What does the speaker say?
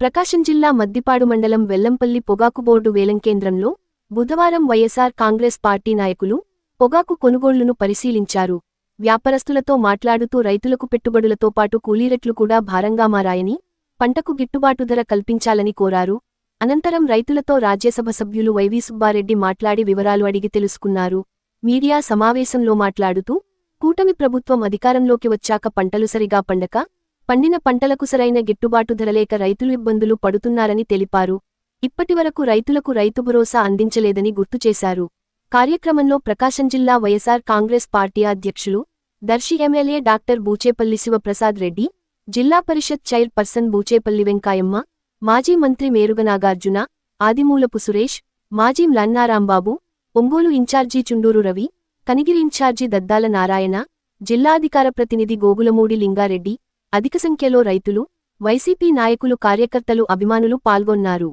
ప్రకాశం జిల్లా మద్దిపాడు మండలం వెల్లంపల్లి పొగాకు బోర్డు వేలం కేంద్రంలో బుధవారం వైఎస్సార్ కాంగ్రెస్ పార్టీ నాయకులు పొగాకు కొనుగోళ్ళను పరిశీలించారు. వ్యాపారస్తులతో మాట్లాడుతూ రైతులకు పెట్టుబడులతో పాటు కూలీరెట్లు కూడా భారంగా మారాయని పంటకు గిట్టుబాటు ధర కల్పించాలని కోరారు. అనంతరం రైతులతో రాజ్యసభ సభ్యులు వైవి సుబ్బారెడ్డి మాట్లాడి వివరాలు అడిగి తెలుసుకున్నారు. మీడియా సమావేశంలో మాట్లాడుతూ కూటమి ప్రభుత్వం అధికారంలోకి వచ్చాక పంటలు సరిగా పండక పండిన పంటలకు సరైన గిట్టుబాటు ధరలేక రైతులు ఇబ్బందులు పడుతున్నారని తెలిపారు. ఇప్పటివరకు రైతులకు రైతు భరోసా అందించలేదని గుర్తుచేశారు కార్యక్రమంలో ప్రకాశం జిల్లా వైఎస్ఆర్ కాంగ్రెస్ పార్టీ అధ్యక్షులు దర్శి ఎమ్మెల్యే డాక్టర్ బూచేపల్లి శివప్రసాద్ రెడ్డి జిల్లా పరిషత్ చైర్ పర్సన్ బూచేపల్లి వెంకాయమ్మ మాజీ మంత్రి మేరుగ నాగార్జున ఆదిమూలపు సురేష్ మాజీ మ్లన్నారాంబాబు ఒంగోలు ఇన్ఛార్జీ చుండూరు రవి కనిగిరి ఇన్ఛార్జీ దద్దాల నారాయణ జిల్లాధికార ప్రతినిధి గోగులమూడి లింగారెడ్డి అధిక సంఖ్యలో రైతులు వైసీపీ నాయకులు కార్యకర్తలు అభిమానులు పాల్గొన్నారు.